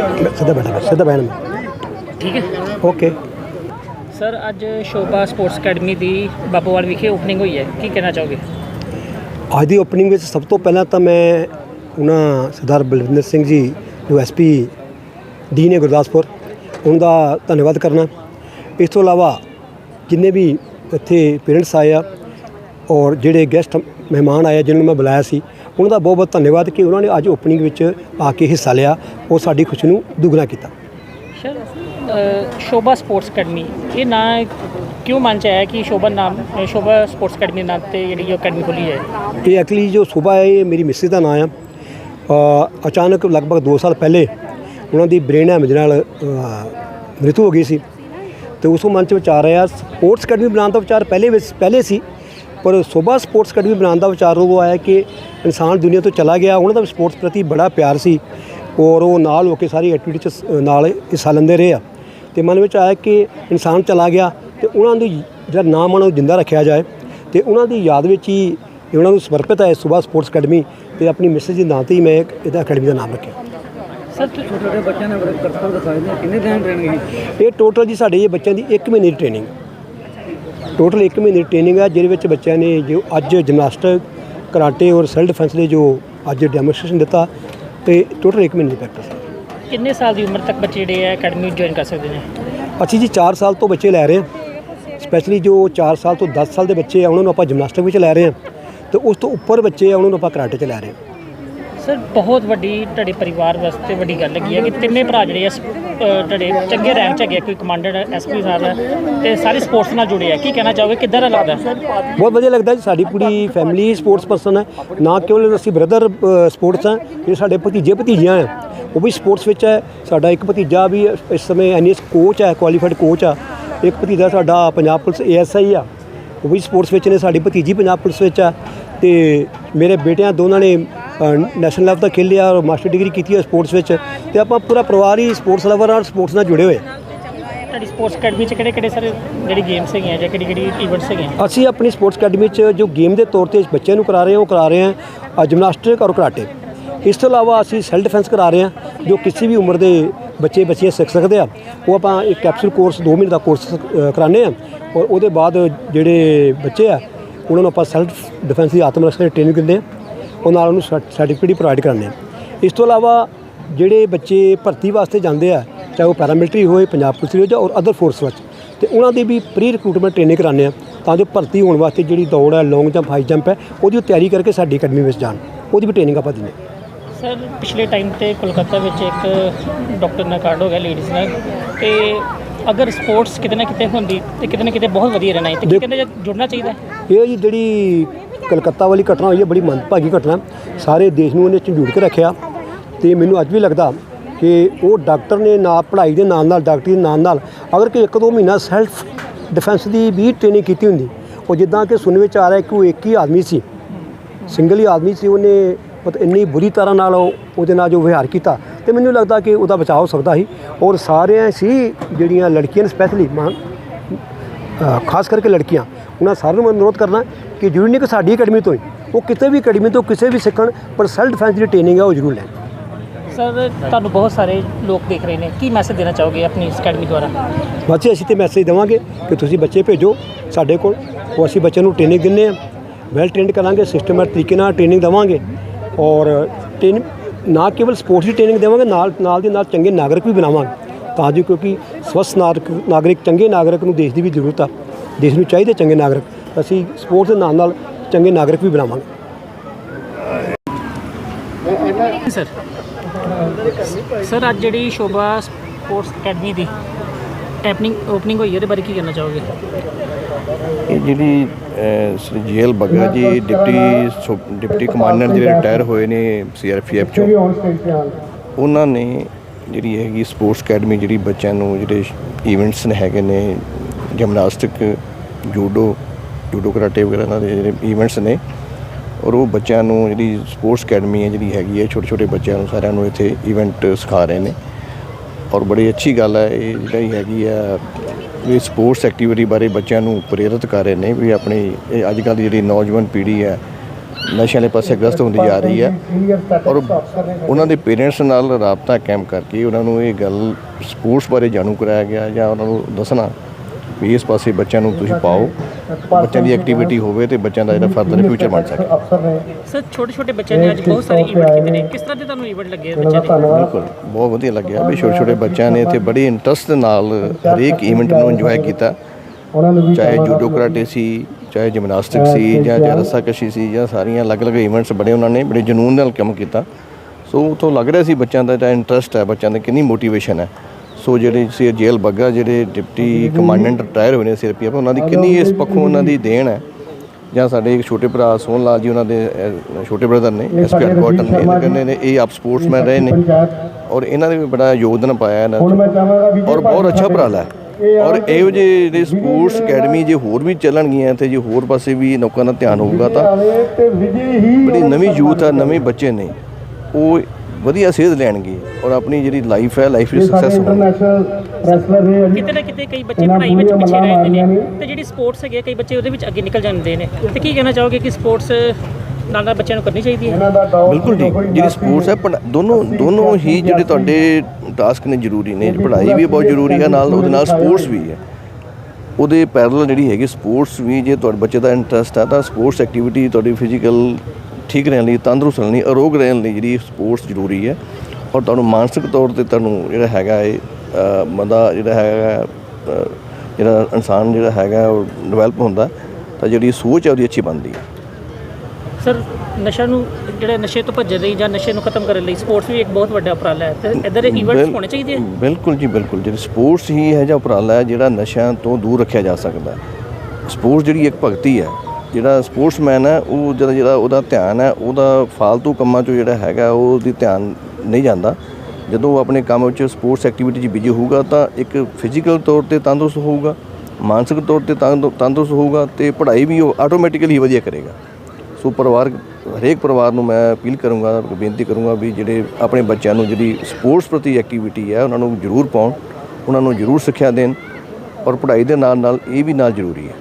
ਸਿੱਧਾ ਬੈਠਾ ਮੈਂ, ਸਿੱਧਾ ਬੈਠਾ। ਠੀਕ ਹੈ। ਓਕੇ। ਸਰ ਅੱਜ ਸ਼ੋਭਾ ਸਪੋਰਟਸ ਅਕੈਡਮੀ ਦੀ ਬਾਬੂਵਾਲ ਵਿਖੇ ਓਪਨਿੰਗ ਹੋਈ ਹੈ। ਕੀ ਕਹਿਣਾ ਚਾਹੋਗੇ? ਅੱਜ ਦੀ ਓਪਨਿੰਗ ਵਿੱਚ ਸਭ ਤੋਂ ਪਹਿਲਾਂ ਤਾਂ ਮੈਂ ਉਹਨਾਂ ਸਰਦਾਰ ਬਲਵਿੰਦਰ ਸਿੰਘ ਜੀ ਜੋ ਐਸਪੀ ਡੀ ਨੇ ਗੁਰਦਾਸਪੁਰ ਉਹਨਾਂ ਦਾ ਧੰਨਵਾਦ ਕਰਨਾ। ਇਸ ਤੋਂ ਇਲਾਵਾ ਜਿੰਨੇ ਵੀ ਇੱਥੇ ਪੇਰੈਂਟਸ ਆਏ ਆ ਔਰ ਜਿਹੜੇ ਗੈਸਟ ਮਹਿਮਾਨ ਆਏ ਆ, ਜਿਨ੍ਹਾਂ ਨੂੰ ਮੈਂ ਬੁਲਾਇਆ ਸੀ ਉਹਨਾਂ ਦਾ ਬਹੁਤ ਬਹੁਤ ਧੰਨਵਾਦ ਕਿ ਉਹਨਾਂ ਨੇ ਅੱਜ ਓਪਨਿੰਗ ਵਿੱਚ ਆ ਕੇ ਹਿੱਸਾ ਲਿਆ ਉਹ ਸਾਡੀ ਖੁਸ਼ੀ ਨੂੰ ਦੁੱਗਣਾ ਕੀਤਾ। ਸਰ ਸ਼ੋਭਾ ਸਪੋਰਟਸ ਅਕੈਡਮੀ ਇਹ ਨਾਂ ਕਿਉਂ ਮਨ ਚ ਆਇਆ ਕਿ ਸ਼ੋਭਾ ਨਾਮ ਸ਼ੋਭਾ ਸਪੋਰਟਸ ਅਕੈਡਮੀ ਨਾਮ ਤੇ ਜਿਹੜੀ ਅਕੈਡਮੀ ਖੁੱਲੀ ਹੈ? ਇਹ ਐਕਚੁਅਲੀ ਜੋ ਸੁਬਾ ਹੈ ਇਹ ਮੇਰੀ ਮਿਸਿਸ ਦਾ ਨਾਮ ਆ। ਅਚਾਨਕ ਲਗਭਗ 2 ਸਾਲ ਪਹਿਲੇ ਉਹਨਾਂ ਦੀ ਬ੍ਰੇਨ ਹੈਮਜ ਨਾਲ ਮ੍ਰਿਤੂ ਹੋ ਗਈ ਸੀ। ਤੇ ਉਸ ਤੋਂ ਮਨ ਚ ਵਿਚਾਰ ਆਇਆ ਸਪੋਰਟਸ ਅਕੈਡਮੀ ਬਣਾਉਣ ਦਾ ਵਿਚਾਰ ਪਹਿਲੇ ਵਿੱਚ ਪਹਿਲੇ ਸੀ। ਪਰ ਸੁਬਾ ਸਪੋਰਟਸ ਅਕੈਡਮੀ ਬਣਾਉਣ ਦਾ ਵਿਚਾਰ ਉਹ ਆਇਆ ਕਿ ਇਨਸਾਨ ਦੁਨੀਆ ਤੋਂ ਚਲਾ ਗਿਆ ਉਹਨਾਂ ਦਾ ਸਪੋਰਟਸ ਪ੍ਰਤੀ ਬੜਾ ਪਿਆਰ ਸੀ ਔਰ ਉਹ ਨਾਲ ਹੋ ਕੇ ਸਾਰੀ ਐਕਟੀਵਿਟੀ ਚ ਨਾਲ ਹਿੱਸਾ ਲੈਂਦੇ ਰਹੇ ਆ। ਤੇ ਮਨ ਵਿੱਚ ਆਇਆ ਕਿ ਇਨਸਾਨ ਚਲਾ ਗਿਆ ਤੇ ਉਹਨਾਂ ਦੀ ਜਿਹੜਾ ਨਾਮ ਉਹਨਾਂ ਨੂੰ ਜਿੰਦਾ ਰੱਖਿਆ ਜਾਏ ਤੇ ਉਹਨਾਂ ਦੀ ਯਾਦ ਵਿੱਚ ਹੀ ਉਹਨਾਂ ਨੂੰ ਸਮਰਪਿਤ ਹੈ ਸੁਬਾ ਸਪੋਰਟਸ ਅਕੈਡਮੀ ਤੇ ਆਪਣੀ ਮਿਸਿਸ ਦੇ ਨਾਂ ਤੇ ਹੀ ਮੈਂ ਇੱਕ ਇਹਦਾ ਅਕੈਡਮੀ ਦਾ ਨਾਮ ਰੱਖਿਆ। ਸਰ ਛੋਟੇ ਛੋਟੇ ਬੱਚਿਆਂ ਨੇ ਬੜੇ ਕਰਤਵ ਦਿਖਾਏ ਨੇ ਕਿੰਨੇ ਦਿਨ ਟ੍ਰੇਨਿੰਗ ਇਹ ਟੋਟਲ ਜੀ ਸਾਡੇ ਇਹ ਬੱਚਿਆਂ ਦੀ 1 ਮਹੀਨੇ ਦੀ ਟ੍ਰੇਨਿੰਗ ਟੋਟਲ 1 ਮਹੀਨੇ ਦੀ ਟ੍ਰੇਨਿੰਗ ਹੈ ਜਿਹਦੇ ਵਿੱਚ ਬੱਚਿਆਂ ਨੇ ਜੋ ਅੱਜ ਜਿਮਨਾਸਟਿਕ ਕਰਾਟੇ ਔਰ ਸੈਲਫ ਡਿਫੈਂਸ ਦੇ ਜੋ ਅੱਜ ਡੈਮੋਸਟ੍ਰੇਸ਼ਨ ਦਿੱਤਾ ਤੇ ਟੋਟਲ 1 ਮਹੀਨੇ ਦੀ ਪ੍ਰੈਕਟਿਸ ਕਿੰਨੇ ਸਾਲ ਦੀ ਉਮਰ ਤੱਕ ਬੱਚੇ ਜਿਹੜੇ ਹੈ ਅਕੈਡਮੀ ਜੁਆਇਨ ਕਰ ਸਕਦੇ ਨੇ? ਅਸੀਂ ਜੀ 4 ਸਾਲ ਤੋਂ ਬੱਚੇ ਲੈ ਰਹੇ ਹਾਂ। ਸਪੈਸ਼ਲੀ ਜੋ 4 ਸਾਲ ਤੋਂ 10 ਸਾਲ ਦੇ ਬੱਚੇ ਆ ਉਹਨਾਂ ਨੂੰ ਆਪਾਂ ਜਿਮਨਾਸਟਿਕ ਵਿੱਚ ਲੈ ਰਹੇ ਹਾਂ ਤੇ ਉਸ ਤੋਂ ਉੱਪਰ ਬੱਚੇ ਆ ਉਹਨਾਂ ਨੂੰ ਆਪਾਂ ਕਰਾਟੇ 'ਚ ਲੈ ਰਹੇ ਹਾਂ। ਸਰ ਬਹੁਤ ਵੱਡੀ ਤੁਹਾਡੇ ਪਰਿਵਾਰ ਵਾਸਤੇ ਵੱਡੀ ਗੱਲ ਹੈਗੀ ਹੈ ਕਿ ਤਿੰਨੇ ਭਰਾ ਜਿਹੜੇ ਆ ਤੁਹਾਡੇ ਚੰਗੇ ਰੈਂਕ 'ਚ ਹੈਗੇ ਆ, ਕੋਈ ਕਮਾਂਡਰ ਐਸਪੀ ਸਾਹਿਬ ਹੈ ਤੇ ਸਾਰੇ ਸਪੋਰਟਸ ਨਾਲ ਜੁੜੇ ਆ। ਕੀ ਕਹਿਣਾ ਚਾਹੋਗੇ ਕਿੱਦਾਂ ਦਾ ਲੱਗਦਾ ਬਹੁਤ ਵਧੀਆ ਲੱਗਦਾ ਜੀ ਸਾਡੀ ਪੂਰੀ ਫੈਮਿਲੀ ਸਪੋਰਟਸ ਪਰਸਨ ਹੈ। ਨਾ ਕੇਵਲ ਅਸੀਂ ਬ੍ਰਦਰ ਸਪੋਰਟਸ ਹਾਂ ਜਿਹੜੇ ਸਾਡੇ ਭਤੀਜੇ ਭਤੀਜੀਆਂ ਹੈ। ਉਹ ਵੀ ਸਪੋਰਟਸ ਵਿੱਚ ਹੈ ਸਾਡਾ ਇੱਕ ਭਤੀਜਾ ਵੀ ਇਸ ਸਮੇਂ ਐਨਐਸ ਕੋਚ ਹੈ ਕੁਆਲੀਫਾਈਡ ਕੋਚ ਆ। ਇੱਕ ਭਤੀਜਾ ਸਾਡਾ ਪੰਜਾਬ ਪੁਲਿਸ ਏਐਸਆਈ ਆ। ਉਹ ਵੀ ਸਪੋਰਟਸ ਵਿੱਚ ਨੇ ਸਾਡੀ ਭਤੀਜੀ ਪੰਜਾਬ ਪੁਲਿਸ ਵਿੱਚ ਆ। ਤੇ ਮੇਰੇ ਬੇਟਿਆਂ ਦੋਨਾਂ ਨੇ ਨੈਸ਼ਨਲ ਲੈਵਲ ਤੱਕ ਖੇਲਿਆ ਔਰ ਮਾਸਟਰ ਡਿਗਰੀ ਕੀਤੀ ਹੈ ਸਪੋਰਟਸ ਵਿੱਚ ਤੇ ਆਪਾਂ ਪੂਰਾ ਪਰਿਵਾਰ ਹੀ ਸਪੋਰਟਸ ਲਵਰ ਔਰ ਸਪੋਰਟਸ ਨਾਲ ਜੁੜੇ ਹੋਏ। ਤੁਹਾਡੀ ਸਪੋਰਟਸ ਅਕੈਡਮੀ 'ਚ ਕਿਹੜੇ ਕਿਹੜੇ ਸਰ ਜਿਹੜੀ ਗੇਮਸ ਹੈਗੀਆਂ ਜਾਂ ਕਿਹੜੀ ਕਿਹੜੀ ਇਵੈਂਟਸ ਹੈਗੀਆਂ? ਅਸੀਂ ਆਪਣੀ ਸਪੋਰਟਸ ਅਕੈਡਮੀ 'ਚ ਜੋ ਗੇਮ ਦੇ ਤੌਰ ਤੇ ਬੱਚਿਆਂ ਨੂੰ ਕਰਾ ਰਹੇ ਹਾਂ ਉਹ ਕਰਾ ਰਹੇ ਹਾਂ ਜਿਮਨਾਸਟਿਕ ਔਰ ਕਰਾਟੇ ਇਸ ਤੋਂ ਇਲਾਵਾ ਅਸੀਂ ਸੈਲਫ ਡਿਫੈਂਸ ਕਰਾ ਰਹੇ ਹਾਂ ਜੋ ਕਿਸੇ ਵੀ ਉਮਰ ਦੇ ਬੱਚੇ ਬੱਚੀਆਂ ਸਿੱਖ ਸਕਦੇ ਆ। ਉਹ ਆਪਾਂ ਇੱਕ ਕੈਪਸੂਲ ਕੋਰਸ 2 ਮਹੀਨੇ ਦਾ ਕੋਰਸ ਕਰਾਉਂਦੇ ਆ ਔਰ ਉਹਦੇ ਬਾਅਦ ਜਿਹੜੇ ਬੱਚੇ ਆ ਉਹਨਾਂ ਨੂੰ ਆਪਾਂ ਸੈਲਫ ਡਿਫੈਂਸ ਦੀ ਆਤਮ ਰੱਖਿਆ ਟ੍ਰੇਨਿੰਗ ਦਿੰਦੇ ਆ ਉਹ ਨਾਲ ਉਹਨੂੰ ਸਰਟੀਫਿਕੇਟ ਪ੍ਰੋਵਾਈਡ ਕਰਦੇ ਆ। ਇਸ ਤੋਂ ਇਲਾਵਾ ਜਿਹੜੇ ਬੱਚੇ ਭਰਤੀ ਵਾਸਤੇ ਜਾਂਦੇ ਆ ਚਾਹੇ ਉਹ ਪੈਰਾਮਿਲਟਰੀ ਹੋਏ ਪੰਜਾਬ ਪੁਲਿਸ ਹੋਏ ਜਾਂ ਔਰ ਅਦਰ ਫੋਰਸ ਵਿੱਚ ਤੇ ਉਹਨਾਂ ਦੀ ਵੀ ਪ੍ਰੀ ਰਿਕਰੂਟਮੈਂਟ ਟ੍ਰੇਨਿੰਗ ਕਰਾਉਂਦੇ ਆ ਤਾਂ ਜੋ ਭਰਤੀ ਹੋਣ ਵਾਸਤੇ ਜਿਹੜੀ ਦੌੜ ਹੈ ਲੌਂਗ ਜੰਪ ਹਾਈ ਜੰਪ ਹੈ ਉਹਦੀ ਉਹ ਤਿਆਰੀ ਕਰਕੇ ਸਾਡੀ ਅਕੈਡਮੀ ਵਿੱਚ ਜਾਣ। ਉਹਦੀ ਵੀ ਟ੍ਰੇਨਿੰਗ ਆਪਾਂ ਦਿੰਦੇ ਸਰ ਪਿਛਲੇ ਟਾਈਮ ਤੇ ਕੋਲਕਾਤਾ ਵਿੱਚ ਇੱਕ ਡਾਕਟਰ ਨਾਲ ਕਾਂਡ ਹੋ ਗਿਆ ਲੇਡੀਜ਼ ਨਾਲ ਤੇ ਅਗਰ ਸਪੋਰਟਸ ਕਿਤੇ ਨਾ ਕਿਤੇ ਹੁੰਦੀ ਤੇ ਕਿਤੇ ਨਾ ਕਿਤੇ ਬਹੁਤ ਵਧੀਆ ਰਹਿਣਾ ਹੈ ਤੇ ਕੀ ਦੇਖ- ਕਹਿੰਦੇ ਜੇ ਜੁੜਨਾ ਚਾਹੀਦਾ? ਇਹ ਜੀ ਜਿਹੜੀ ਕਲਕੱਤਾ ਵਾਲੀ ਘਟਨਾ ਹੋਈ ਹੈ, ਬੜੀ ਮੰਦਭਾਗੀ ਘਟਨਾ। ਸਾਰੇ ਦੇਸ਼ ਨੂੰ ਉਹਨੇ ਝੰਜੂੜ ਕੇ ਰੱਖਿਆ। ਤੇ ਮੈਨੂੰ ਅੱਜ ਵੀ ਲੱਗਦਾ ਕਿ ਉਹ ਡਾਕਟਰ ਨੇ ਨਾ ਪੜ੍ਹਾਈ ਦੇ ਨਾਲ ਨਾਲ, ਡਾਕਟਰੀ ਦੇ ਨਾਲ ਨਾਲ, ਅਗਰ ਕਿ ਇੱਕ ਦੋ ਮਹੀਨਾ ਸੈਲਫ ਡਿਫੈਂਸ ਦੀ ਵੀ ਟ੍ਰੇਨਿੰਗ ਕੀਤੀ ਹੁੰਦੀ। ਉਹ ਜਿੱਦਾਂ ਕਿ ਸੁਣਨ ਵਿੱਚ ਆ ਰਿਹਾ ਕਿ ਉਹ ਇੱਕ ਹੀ ਆਦਮੀ ਸੀ। ਸਿੰਗਲ ਹੀ ਆਦਮੀ ਸੀ, ਉਹਨੇ ਮਤਲਬ ਇੰਨੀ ਬੁਰੀ ਤਰ੍ਹਾਂ ਨਾਲ ਉਹ- ਉਹਦੇ ਨਾਲ ਜੋ ਵਿਹਾਰ ਕੀਤਾ। ਤੇ ਮੈਨੂੰ ਲੱਗਦਾ ਕਿ ਉਹਦਾ ਬਚਾਅ ਹੋ ਸਕਦਾ ਸੀ। ਔਰ ਸਾਰਿਆਂ ਸੀ ਜਿਹੜੀਆਂ ਲੜਕੀਆਂ ਨੇ ਸਪੈਸ਼ਲੀ ਮਾਂ ਖਾਸ ਕਰਕੇ ਲੜਕੀਆਂ, ਉਹਨਾਂ ਸਾਰਿਆਂ ਨੂੰ ਮੈਂ ਅਨੁਰੋਧ ਕਰਨਾ ਕਿ ਜ਼ਰੂਰੀ ਨਹੀਂ ਕਿ ਸਾਡੀ ਅਕੈਡਮੀ ਤੋਂ ਹੀ ਉਹ ਕਿਤੇ ਵੀ ਅਕੈਡਮੀ ਤੋਂ ਕਿਸੇ ਵੀ ਸਿੱਖਣ ਪਰ ਸੈਲਫ ਡਿਫੈਂਸ ਦੀ ਟ੍ਰੇਨਿੰਗ ਹੈ ਉਹ ਜ਼ਰੂਰ ਲੈਣ। ਸਰ ਤੁਹਾਨੂੰ ਬਹੁਤ ਸਾਰੇ ਲੋਕ ਦੇਖ ਰਹੇ ਨੇ। ਕੀ ਮੈਸੇਜ ਦੇਣਾ ਚਾਹੋਗੇ ਆਪਣੀ ਇਸ ਅਕੈਡਮੀ ਦੁਆਰਾ? ਬੱਚੇ ਅਸੀਂ ਤੇ ਮੈਸੇਜ ਦੇਵਾਂਗੇ ਕਿ ਤੁਸੀਂ ਬੱਚੇ ਭੇਜੋ ਸਾਡੇ ਕੋਲ ਉਹ ਅਸੀਂ ਬੱਚਿਆਂ ਨੂੰ ਟ੍ਰੇਨਿੰਗ ਦਿੰਦੇ ਹਾਂ। ਵੈਲ ਟ੍ਰੇਨਡ ਕਰਾਂਗੇ ਸਿਸਟਮੈਟਿਕ ਤਰੀਕੇ ਨਾਲ ਟ੍ਰੇਨਿੰਗ ਦੇਵਾਂਗੇ ਔਰ ਟ੍ਰੇਨਿੰਗ ਨਾ ਕੇਵਲ ਸਪੋਰਟਸ ਦੀ ਟ੍ਰੇਨਿੰਗ ਦੇਵਾਂਗੇ ਨਾਲ ਨਾਲ ਦੀ ਨਾਲ ਚੰਗੇ ਨਾਗਰਿਕ ਵੀ ਬਣਾਵਾਂਗੇ। ਤਾਂ ਜੋ ਕਿਉਂਕਿ ਸਵਸਥ ਨਾਗਰਿਕ ਚੰਗੇ ਨਾਗਰਿਕ ਨੂੰ ਦੇਸ਼ ਦੀ ਵੀ ਜ਼ਰੂਰਤ ਆ ਦੇਸ਼ ਨੂੰ ਚਾਹੀਦੇ ਚੰਗੇ ਨਾਗਰਿਕ। ਅਸੀਂ ਸਪੋਰਟਸ ਦੇ ਨਾਲ ਨਾਲ ਚੰਗੇ ਨਾਗਰਿਕ ਵੀ ਬਣਾਵਾਂਗੇ। ਸਰ। ਸਰ ਅੱਜ ਜਿਹੜੀ ਸ਼ੋਭਾ ਸਪੋਰਟਸ ਅਕੈਡਮੀ ਦੀ ਓਪਨਿੰਗ ਓਪਨਿੰਗ ਹੋਈ ਹੈ ਉਹਦੇ ਬਾਰੇ ਕੀ ਕਹਿਣਾ ਚਾਹੋਗੇ? ਇਹ ਜਿਹੜੀ ਅਹ, Shri Jail Bagga ji deputy deputy commander ਜਿਹੜੇ ਰਿਟਾਇਰ ਹੋਏ ਨੇ ਸੀਆਰਪੀਐਫ ਚੋਂ ਉਹਨਾਂ ਨੇ ਜਿਹੜੀ ਹੈਗੀ ਸਪੋਰਟਸ ਅਕੈਡਮੀ ਜਿਹੜੀ ਬੱਚਿਆਂ ਨੂੰ ਜਿਹੜੇ ਇਵੈਂਟਸ ਨੇ ਹੈਗੇ ਨੇ ਜਿਮਨਾਸਟਿਕ ਜੂਡੋ ਜੂਡੋ ਕਰਾਟੇ ਵਗੈਰਾ ਦੇ ਜਿਹੜੇ ਇਵੈਂਟਸ ਨੇ ਔਰ ਉਹ ਬੱਚਿਆਂ ਨੂੰ ਜਿਹੜੀ ਸਪੋਰਟਸ ਅਕੈਡਮੀ ਹੈ, ਜਿਹੜੀ ਹੈਗੀ ਹੈ ਛੋਟੇ ਛੋਟੇ ਬੱਚਿਆਂ ਨੂੰ ਸਾਰਿਆਂ ਨੂੰ ਇੱਥੇ ਇਵੈਂਟ ਸਿਖਾ ਰਹੇ ਨੇ। ਔਰ ਬੜੀ ਅੱਛੀ ਗੱਲ ਹੈ, ਇਹ ਜਿਹੜੀ ਹੈਗੀ ਆ ਇਹ ਸਪੋਰਟਸ ਐਕਟੀਵਿਟੀ ਬਾਰੇ ਬੱਚਿਆਂ ਨੂੰ ਪ੍ਰੇਰਿਤ ਕਰ ਰਹੇ ਨੇ ਵੀ ਆਪਣੀ ਇਹ ਅੱਜ ਕੱਲ੍ਹ ਦੀ ਜਿਹੜੀ ਨੌਜਵਾਨ ਪੀੜ੍ਹੀ ਹੈ, ਨਸ਼ਿਆਂ ਦੇ ਪਾਸੇ ਗ੍ਰਸਤ ਹੁੰਦੀ ਜਾ ਰਹੀ ਹੈ। ਔਰ ਉਹਨਾਂ ਦੇ ਪੇਰੈਂਟਸ ਨਾਲ ਰਾਬਤਾ ਕਾਇਮ ਕਰਕੇ ਉਹਨਾਂ ਨੂੰ ਇਹ ਗੱਲ ਸਪੋਰਟਸ ਬਾਰੇ ਜਾਣੂ ਕਰਾਇਆ ਗਿਆ ਜਾਂ ਉਹਨਾਂ ਨੂੰ ਦੱਸਣਾ ਵੀ ਇਸ ਪਾਸੇ ਬੱਚਿਆਂ ਨੂੰ ਤੁਸੀਂ ਪਾਓ। ਬੱਚਿਆਂ ਦੀ ਐਕਟੀਵਿਟੀ ਹੋਵੇ ਤੇ ਬੱਚਿਆਂ ਦਾ ਜਿਹੜਾ ਫਰਦਰ ਫਿਊਚਰ ਬਣ ਸਕੇ। ਸਰ ਛੋਟੇ ਛੋਟੇ ਬੱਚਿਆਂ ਨੇ ਅੱਜ ਬਹੁਤ ਸਾਰੇ ਈਵੈਂਟ ਕੀਤੇ ਨੇ। ਕਿਸ ਤਰ੍ਹਾਂ ਦੇ ਤੁਹਾਨੂੰ ਈਵੈਂਟ ਲੱਗੇ ਬੱਚਿਆਂ ਦੇ? ਬਿਲਕੁਲ ਬਹੁਤ ਵਧੀਆ ਲੱਗਿਆ ਵੀ ਛੋਟੇ ਛੋਟੇ ਬੱਚਿਆਂ ਨੇ ਇੱਥੇ ਬੜੀ ਇੰਟਰਸਟ ਨਾਲ ਹਰੇਕ ਇਵੈਂਟ ਨੂੰ ਇੰਜੋਏ ਕੀਤਾ। ਚਾਹੇ ਜੂਡੋ ਕਰਾਟੇ ਸੀ ਚਾਹੇ ਜਿਮਨਾਸਟਿਕ ਸੀ ਜਾਂ ਰੱਸਾਕਸ਼ੀ ਸੀ ਜਾਂ ਸਾਰੀਆਂ ਅਲੱਗ-ਅਲੱਗ ਇਵੈਂਟਸ ਬੜੇ ਉਹਨਾਂ ਨੇ ਬੜੇ ਜਨੂਨ ਨਾਲ ਕੰਮ ਕੀਤਾ। ਸੋ ਉਥੋਂ ਲੱਗ ਰਿਹਾ ਸੀ ਬੱਚਿਆਂ ਦਾ ਜਿਹੜਾ ਇੰਟਰਸਟ ਹੈ ਬੱਚਿਆਂ ਦਾ ਕਿੰਨੀ ਮੋਟੀਵੇਸ਼ਨ ਹੈ। ਸੋ ਜਿਹੜੇ ਸੀ ਜੇਲ ਬੱਗਾ ਜਿਹੜੇ ਡਿਪਟੀ ਕਮਾਂਡੈਂਟ ਰਿਟਾਇਰ ਹੋਏ ਨੇ ਸੀਆਰਪੀਐਫ ਉਹਨਾਂ ਦੀ ਕਿੰਨੀ ਇਸ ਪੱਖੋਂ ਉਹਨਾਂ ਦੀ ਦੇਣ ਹੈ? ਜਾਂ ਸਾਡੇ ਇੱਕ ਛੋਟੇ ਭਰਾ ਸੋਹਣ ਲਾਲ ਜੀ ਉਹਨਾਂ ਦੇ ਛੋਟੇ ਬ੍ਰਦਰ ਨੇ ਐਸਪੀ ਹੈਡਕੁਆਟਰ ਨੇ ਇਹ ਕਹਿੰਦੇ ਨੇ ਇਹ ਆਪ ਸਪੋਰਟਸਮੈਨ ਰਹੇ ਨੇ ਔਰ ਇਹਨਾਂ ਨੇ ਵੀ ਬੜਾ ਯੋਗਦਾਨ ਪਾਇਆ ਇਹਨਾਂ ਔਰ ਬਹੁਤ ਅੱਛਾ ਉਪਰਾਲਾ ਔਰ ਇਹੋ ਜਿਹੇ ਜਿਹੜੇ ਸਪੋਰਟਸ ਅਕੈਡਮੀ ਜੇ ਹੋਰ ਵੀ ਚੱਲਣਗੀਆਂ ਤੇ ਜੇ ਹੋਰ ਪਾਸੇ ਵੀ ਲੋਕਾਂ ਦਾ ਧਿਆਨ ਹੋਊਗਾ ਤਾਂ ਬੜੀ ਨਵੀਂ ਯੂਥ ਆ ਨਵੇਂ ਬੱਚੇ ਨੇ। ਉਹ ਵਧੀਆ ਸੇਧ ਲੈਣਗੇ ਔਰ ਆਪਣੀ ਜਿਹੜੀ ਲਾਈਫ ਹੈ ਲਾਈਫ ਵਿੱਚ ਸਕਸੈਸ ਹੋਣਗੇ ਕਿਤੇ ਨਾ ਕਿਤੇ ਕਈ ਬੱਚੇ ਪੜ੍ਹਾਈ ਵਿੱਚ ਪਿੱਛੇ ਰਹਿ ਜਾਂਦੇ ਨੇ ਤੇ ਜਿਹੜੀ ਸਪੋਰਟਸ ਹੈਗੇ ਕਈ ਬੱਚੇ ਉਹਦੇ ਵਿੱਚ ਅੱਗੇ ਨਿਕਲ ਜਾਂਦੇ ਨੇ। ਤੇ ਕੀ ਕਹਿਣਾ ਚਾਹੋਗੇ ਕਿ ਸਪੋਰਟਸ ਨਾਲ ਨਾਲ ਬੱਚਿਆਂ ਨੂੰ ਕਰਨੀ ਚਾਹੀਦੀ ਹੈ? ਬਿਲਕੁਲ ਜੀ। ਜਿਹੜੀ ਸਪੋਰਟਸ ਹੈ ਦੋਨੋਂ ਦੋਨੋਂ ਹੀ ਜਿਹੜੇ ਤੁਹਾਡੇ ਟਾਸਕ ਨੇ ਜ਼ਰੂਰੀ ਨੇ। ਪੜ੍ਹਾਈ ਵੀ ਬਹੁਤ ਜ਼ਰੂਰੀ ਹੈ ਨਾਲ ਉਹਦੇ ਨਾਲ ਸਪੋਰਟਸ ਵੀ ਹੈ। ਉਹਦੇ ਪੈਰਲਲ ਜਿਹੜੀ ਹੈਗੀ ਸਪੋਰਟਸ ਵੀ ਜੇ ਤੁਹਾਡੇ ਬੱਚੇ ਦਾ ਇੰਟਰਸਟ ਹੈ ਤਾਂ ਸਪੋਰਟਸ ਐਕਟੀਵਿਟੀ ਤੁਹਾਡੀ ਫਿਜ਼ੀਕਲ ਠੀਕ ਰਹਿਣ ਲਈ ਤੰਦਰੁਸਤ ਰਹਿਣ ਲਈ ਅਰੋਗ ਰਹਿਣ ਲਈ ਜਿਹੜੀ ਸਪੋਰਟਸ ਜ਼ਰੂਰੀ ਹੈ। ਔਰ ਤੁਹਾਨੂੰ ਮਾਨਸਿਕ ਤੌਰ ਤੇ ਤੁਹਾਨੂੰ ਜਿਹੜਾ ਹੈਗਾ ਇਹ ਬੰਦਾ ਜਿਹੜਾ ਹੈਗਾ ਜਿਹੜਾ ਇਨਸਾਨ ਜਿਹੜਾ ਹੈਗਾ ਉਹ ਡਿਵੈਲਪ ਹੁੰਦਾ ਤਾਂ ਜਿਹੜੀ ਸੋਚ ਹੈ ਉਹਦੀ ਅੱਛੀ ਬਣਦੀ ਹੈ। ਸਰ ਨਸ਼ਾ ਨੂੰ ਜਿਹੜੇ ਨਸ਼ੇ ਤੋਂ ਭੱਜਣ ਲਈ ਜਾਂ ਨਸ਼ੇ ਨੂੰ ਖਤਮ ਕਰਨ ਲਈ ਸਪੋਰਟਸ ਵੀ ਇੱਕ ਬਹੁਤ ਵੱਡਾ ਉਪਰਾਲਾ ਹੈ। ਤੇ ਇਧਰ ਇਵੈਂਟਸ ਹੋਣੇ ਚਾਹੀਦੇ ਆ? ਬਿਲਕੁਲ ਜੀ ਬਿਲਕੁਲ। ਜਿਹੜੀ ਸਪੋਰਟਸ ਹੀ ਹੈ ਜਾਂ ਉਪਰਾਲਾ ਹੈ ਜਿਹੜਾ ਨਸ਼ਿਆਂ ਤੋਂ ਦੂਰ ਰੱਖਿਆ ਜਾ ਸਕਦਾ ਹੈ। ਸਪੋਰਟਸ ਜਿਹੜੀ ਇੱਕ ਭਗਤੀ ਹੈ ਜਿਹੜਾ ਸਪੋਰਟਸਮੈਨ ਹੈ, ਉਹ ਜਿਹੜਾ ਜਿਹੜਾ ਉਹਦਾ ਧਿਆਨ ਹੈ, ਉਹਦਾ ਫਾਲਤੂ ਕੰਮਾਂ 'ਚੋਂ ਜਿਹੜਾ ਹੈਗਾ ਉਹ ਉਹਦੀ ਧਿਆਨ ਨਹੀਂ ਜਾਂਦਾ। ਜਦੋਂ ਉਹ ਆਪਣੇ ਕੰਮ ਵਿੱਚ ਸਪੋਰਟਸ ਐਕਟੀਵਿਟੀ 'ਚ ਬਿਜ਼ੀ ਹੋਊਗਾ, ਤਾਂ ਇੱਕ ਫਿਜ਼ੀਕਲ ਤੌਰ ਤੇ ਤੰਦਰੁਸਤ ਹੋਊਗਾ, ਮਾਨਸਿਕ ਤੌਰ ਤੇ ਤੰਦ- ਤੰਦਰੁਸਤ ਹੋਊਗਾ ਤੇ ਪੜ੍ਹਾਈ ਵੀ ਉਹ ਆਟੋਮੈਟਿਕਲੀ ਵਧੀਆ ਕਰੇਗਾ। ਸੋ ਪਰਿਵਾਰ ਹਰੇਕ ਪਰਿਵਾਰ ਨੂੰ ਮੈਂ ਅਪੀਲ ਕਰੂੰਗਾ, ਬੇਨਤੀ ਕਰੂੰਗਾ ਵੀ ਜਿਹੜੇ ਆਪਣੇ ਬੱਚਿਆਂ ਨੂੰ ਜਿਹੜੀ ਸਪੋਰਟਸ ਪ੍ਰਤੀ ਐਕਟੀਵਿਟੀ ਹੈ, ਉਹਨਾਂ ਨੂੰ ਜ਼ਰੂਰ ਪਾਉਣ, ਉਹਨਾਂ ਨੂੰ ਜ਼ਰੂਰ ਸਿੱਖਿਆ ਦੇਣ ਔਰ ਪੜ੍ਹਾਈ ਦੇ ਨਾਲ ਨਾਲ ਇਹ ਵੀ ਨਾਲ ਜ਼ਰੂਰੀ ਹੈ।